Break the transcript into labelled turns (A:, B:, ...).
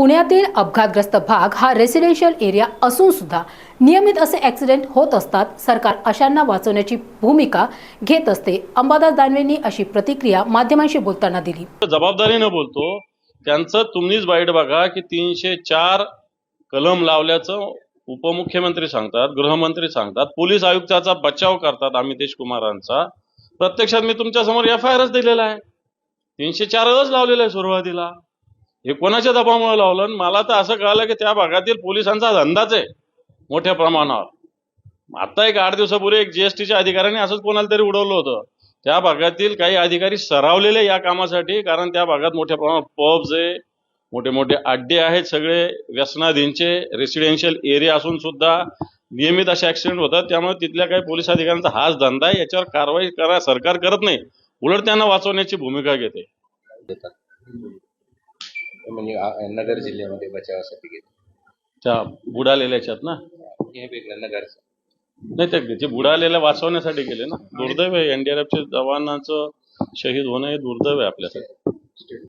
A: पुण्यातील अपघातग्रस्त भाग हा रेसिडेन्शियल एरिया असून सुद्धा नियमित असे ॲक्सिडेंट होत असतात. सरकार अशांना वाचवण्याची भूमिका घेत असते. अंबादास दानवेंनी अशी प्रतिक्रिया माध्यमांशी बोलताना दिली.
B: जबाबदारीनं बोलतो त्यांचं तुम्हीच वाईट बघा की तीनशे चार कलम लावल्याचं उपमुख्यमंत्री सांगतात गृहमंत्री सांगतात पोलीस आयुक्ताचा बचाव करतात अमितेश कुमारांचा. प्रत्यक्षात मी तुमच्यासमोर एफ आय आरच दिलेला आहे. तीनशे चारच लावलेला आहे सुरुवातीला. हे कोणाच्या दबावामुळे लावलं? आणि मला तर असं कळालं की त्या भागातील पोलिसांचा धंदाच आहे मोठ्या प्रमाणावर. आता एक आठ दिवसापूर्वी एक जीएसटीच्या अधिकाऱ्याने असंच कोणाला तरी उडवलं होतं. त्या भागातील काही अधिकारी सरावलेले या कामासाठी कारण त्या भागात मोठ्या प्रमाणात पब्स आहे मोठे मोठे अड्डे आहेत सगळे व्यसनाधीनचे रेसिडेन्शियल एरिया असून सुद्धा नियमित असे ऍक्सिडेंट होतात. त्यामुळे तिथल्या काही पोलीस अधिकाऱ्यांचा हाच धंदा आहे. याच्यावर कारवाई करा सरकार करत नाही. उलट त्यांना वाचवण्याची भूमिका घेते.
C: देतात म्हणजे नगर जिल्ह्यामध्ये बचावासाठी
B: त्या बुडालेल्याच्यात ना?
C: हे वेगळं नगरचं.
B: नाही ते जे बुडालेल्या वाचवण्यासाठी गेले ना? दुर्दैव आहे. एनडीआरएफच्या जवानाचं शहीद होणं हे दुर्दैव आहे आपल्यासाठी.